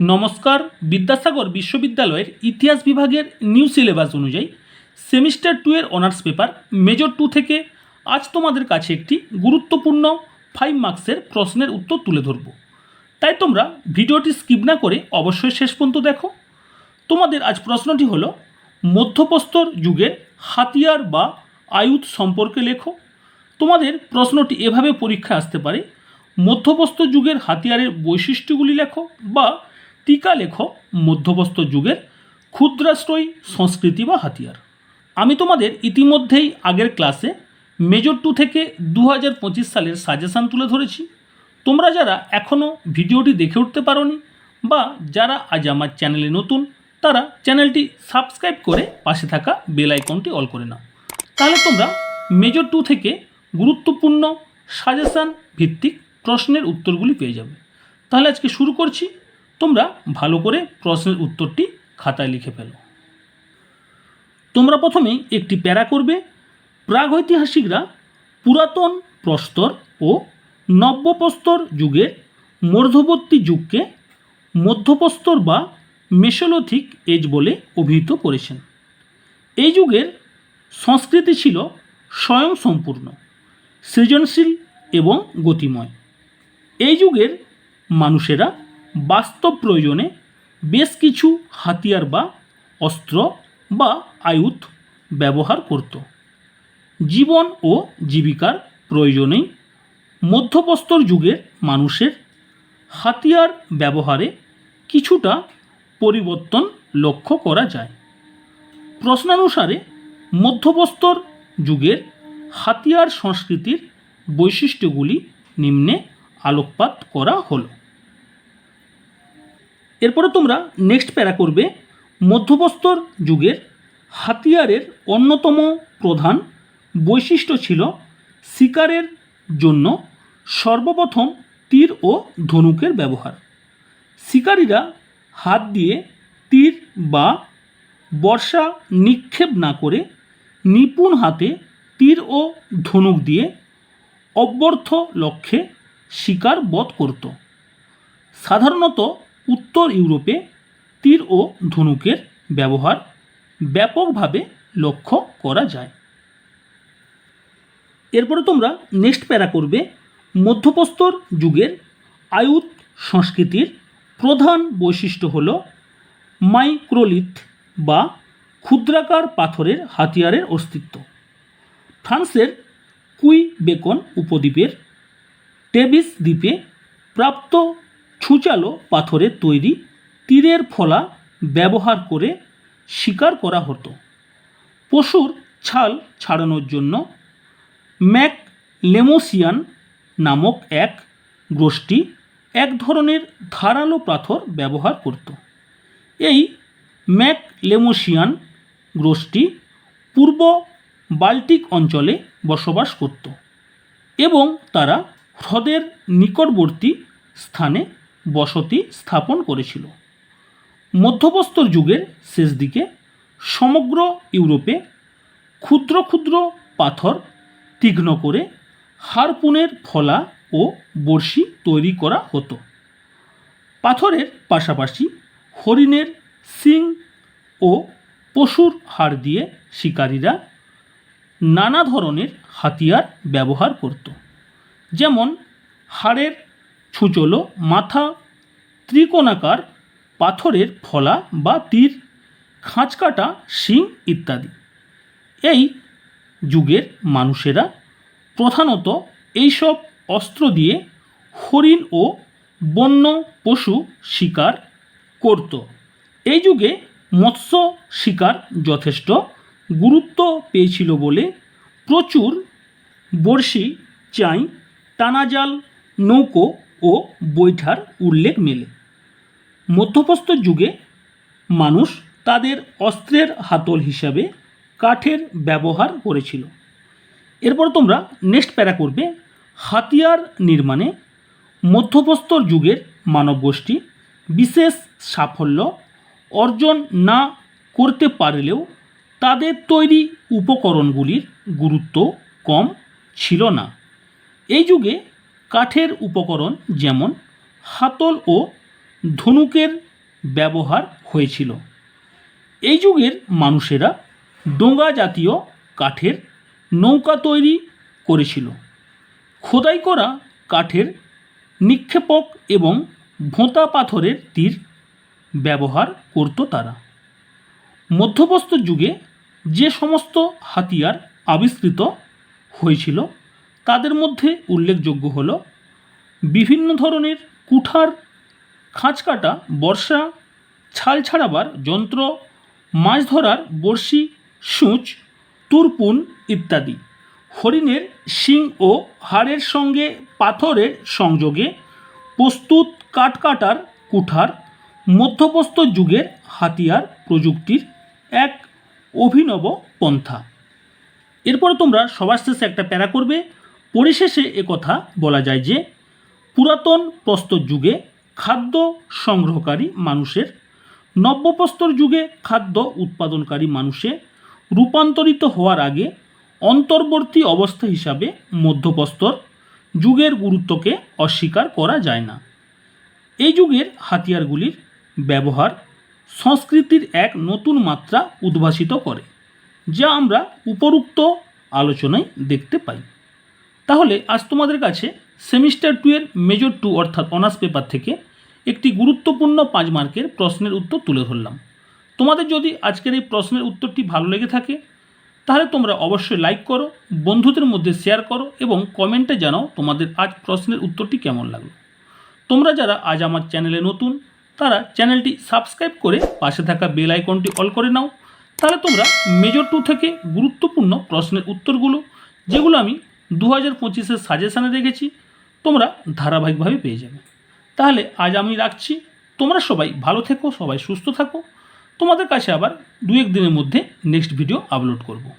নমস্কার, বিদ্যাসাগর বিশ্ববিদ্যালয়ের ইতিহাস বিভাগের নিউ সিলেবাস অনুযায়ী সেমিস্টার টু এর অনার্স পেপার মেজর টু থেকে আজ তোমাদের কাছে একটি গুরুত্বপূর্ণ ফাইভ মার্কসের প্রশ্নের উত্তর তুলে ধরব। তাই তোমরা ভিডিওটি স্কিপ না করে অবশ্যই শেষ পর্যন্ত দেখো। তোমাদের আজ প্রশ্নটি হলো, মধ্যপ্রস্তর যুগের হাতিয়ার বা আয়ুধ সম্পর্কে লেখো। তোমাদের প্রশ্নটি এভাবে পরীক্ষা আসতে পারে, মধ্যপ্রস্তর যুগের হাতিয়ারের বৈশিষ্ট্যগুলি লেখো বা টিকা লেখো মধ্যপ্রস্তর যুগের ক্ষুদ্রাশ্রয়ী সংস্কৃতি বা হাতিয়ার। আমি তোমাদের ইতিমধ্যেই আগের ক্লাসে মেজর টু থেকে দু হাজার পঁচিশ সালের সাজেশান তুলে ধরেছি। তোমরা যারা এখনও ভিডিওটি দেখে উঠতে পারোনি বা যারা আজ আমার চ্যানেলে নতুন, তারা চ্যানেলটি সাবস্ক্রাইব করে পাশে থাকা বেল আইকনটি অল করে নাও। তাহলে তোমরা মেজর টু থেকে গুরুত্বপূর্ণ সাজেশান ভিত্তিক প্রশ্নের উত্তরগুলি পেয়ে যাবে। তাহলে আজকে শুরু করছি। তোমরা ভালো করে প্রশ্নের উত্তরটি খাতায় লিখে ফেলো। তোমরা প্রথমেই একটি প্যারা করবে। প্রাগৈতিহাসিকরা পুরাতন প্রস্তর ও নব্যপ্রস্তর যুগের মধ্যবর্তী যুগকে মধ্যপ্রস্তর বা মেসোলথিক এজ বলে অভিহিত করেছেন। এই যুগের সংস্কৃতি ছিল স্বয়ংসম্পূর্ণ, সৃজনশীল এবং গতিময়। এই যুগের মানুষেরা বাস্তব প্রয়োজনে বেশ কিছু হাতিয়ার বা অস্ত্র বা আয়ুধ ব্যবহার করত। জীবন ও জীবিকার প্রয়োজনেই মধ্যপ্রস্তর যুগের মানুষের হাতিয়ার ব্যবহারে কিছুটা পরিবর্তন লক্ষ্য করা যায়। প্রশ্নানুসারে মধ্যপ্রস্তর যুগের হাতিয়ার সংস্কৃতির বৈশিষ্ট্যগুলি নিম্নে আলোকপাত করা হলো। এরপরে তোমরা নেক্সট প্যারা করবে মধ্যপ্রস্তর যুগের হাতিয়ারের অন্যতম প্রধান বৈশিষ্ট্য ছিল শিকারের জন্য সর্বপ্রথম তীর ও ধনুকের ব্যবহার। শিকারীরা হাত দিয়ে তীর বা বর্ষা নিক্ষেপ না করে নিপুণ হাতে তীর ও ধনুক দিয়ে অব্যর্থ লক্ষ্যে শিকার বধ করত। সাধারণত উত্তর ইউরোপে তীর ও ধনুকের ব্যবহার ব্যাপকভাবে লক্ষ্য করা যায়। এরপরে তোমরা নেক্সট প্যারা করবে মধ্যপ্রস্তর যুগের আয়ুত সংস্কৃতির প্রধান বৈশিষ্ট্য হল মাইক্রোলিথ বা ক্ষুদ্রাকার পাথরের হাতিয়ারের অস্তিত্ব। ফ্রান্সের কুই বেকন উপদ্বীপের টেবিস দ্বীপে প্রাপ্ত ছুচালো পাথরের তৈরি তীরের ফলা ব্যবহার করে শিকার করা হতো। পশুর ছাল ছাড়ানোর জন্য ম্যাক লেমোসিয়ান নামক এক গোষ্ঠী এক ধরনের ধারালো পাথর ব্যবহার করত। এই ম্যাক লেমোসিয়ান গোষ্ঠী পূর্ব বাল্টিক অঞ্চলে বসবাস করত এবং তারা হ্রদের নিকটবর্তী স্থানে বসতি স্থাপন করেছিল। মধ্যপ্রস্তর যুগের শেষ দিকে সমগ্র ইউরোপে ক্ষুদ্র ক্ষুদ্র পাথর তীক্ষ্ণ করে হারপুনের ফলা ও বড়শি তৈরি করা হতো। পাথরের পাশাপাশি হরিণের শিং ও পশুর হাড় দিয়ে শিকারীরা নানা ধরনের হাতিয়ার ব্যবহার করত। যেমন হাড়ের ছুচলো মাথা ত্রিকোণাকার, পাথরের ফলা বা তীর, খাঁচকাটা, শিং ইত্যাদি। এই যুগের মানুষেরা প্রধানত এইসব অস্ত্র দিয়ে হরিণ ও বন্য পশু শিকার করত। এই যুগে মৎস্য শিকার যথেষ্ট গুরুত্ব পেয়েছিল বলে প্রচুর বড়শি, চাই টানাজাল নৌকো ও বৈঠার উল্লেখ মেলে। মধ্যপ্রস্তর যুগে মানুষ তাদের অস্ত্রের হাতল হিসাবে কাঠের ব্যবহার করেছিল। এরপর তোমরা নেক্সট প্যারা করবে, হাতিয়ার নির্মাণে মধ্যপ্রস্তর যুগের মানবগোষ্ঠী বিশেষ সাফল্য অর্জন না করতে পারলেও তাদের তৈরি উপকরণগুলির গুরুত্ব কম ছিল না। এই যুগে কাঠের উপকরণ যেমন হাতল ও ধনুকের ব্যবহার হয়েছিল। এই যুগের মানুষেরা ডোঙ্গা জাতীয় কাঠের নৌকা তৈরি করেছিল। খোদাই করা কাঠের নিক্ষেপক এবং ভোঁতা পাথরের তীর ব্যবহার করত তারা। মধ্যপ্রস্তর যুগে যে সমস্ত হাতিয়ার আবিষ্কৃত হয়েছিল, তাদের মধ্যে উল্লেখযোগ্য হল বিভিন্ন ধরনের কুঠার খাঁচ কাটা, বর্ষা, ছাল ছাড়াবার যন্ত্র, মাছ ধরার বড়শি, সূচ, তুরপুন ইত্যাদি। হরিণের শিং ও হাড়ের সঙ্গে পাথরের সংযোগে প্রস্তুত কাঠ কাটার কুঠার মধ্যপ্রস্তর যুগের হাতিয়ার প্রযুক্তির এক অভিনব পন্থা। এরপর তোমরা সবার শেষে একটা প্যারা করবে। পরিশেষে কথা বলা যায় যে, পুরাতন প্রস্তর যুগে খাদ্য সংগ্রহকারী মানুষের, নব্যপ্রস্তর যুগে খাদ্য উৎপাদনকারী মানুষে রূপান্তরিত হওয়ার আগে অন্তর্বর্তী অবস্থা হিসাবে মধ্যপ্রস্তর যুগের গুরুত্বকে অস্বীকার করা যায় না। এই যুগের হাতিয়ারগুলির ব্যবহার সংস্কৃতির এক নতুন মাত্রা উদ্ভাসিত করে, যা আমরা উপরুক্ত আলোচনায় দেখতে পাই। তাহলে আজ তোমাদের কাছে সেমিস্টার টু এর মেজর টু অর্থাৎ অনার্স পেপার থেকে একটি গুরুত্বপূর্ণ পাঁচ মার্কের প্রশ্নের উত্তর তুলে ধরলাম। তোমাদের যদি আজকের এই প্রশ্নের উত্তরটি ভালো লেগে থাকে, তাহলে তোমরা অবশ্যই লাইক করো, বন্ধুদের মধ্যে শেয়ার করো এবং কমেন্টে জানাও তোমাদের আজ প্রশ্নের উত্তরটি কেমন লাগল। তোমরা যারা আজ আমার চ্যানেলে নতুন, তারা চ্যানেলটি সাবস্ক্রাইব করে পাশে থাকা বেল আইকনটি অল করে নাও। তাহলে তোমরা মেজর টু থেকে গুরুত্বপূর্ণ প্রশ্নের উত্তরগুলো, যেগুলো আমি দু হাজার পঁচিশের সাজেশানে রেখেছি তোমরা ধারাবাহিকভাবে পেয়ে যাবে। তাহলে আজ আমি রাখছি। তোমরা সবাই ভালো থেকো, সবাই সুস্থ থাকো। তোমাদের কাছে আবার দু এক দিনের মধ্যে নেক্সট ভিডিও আপলোড করব।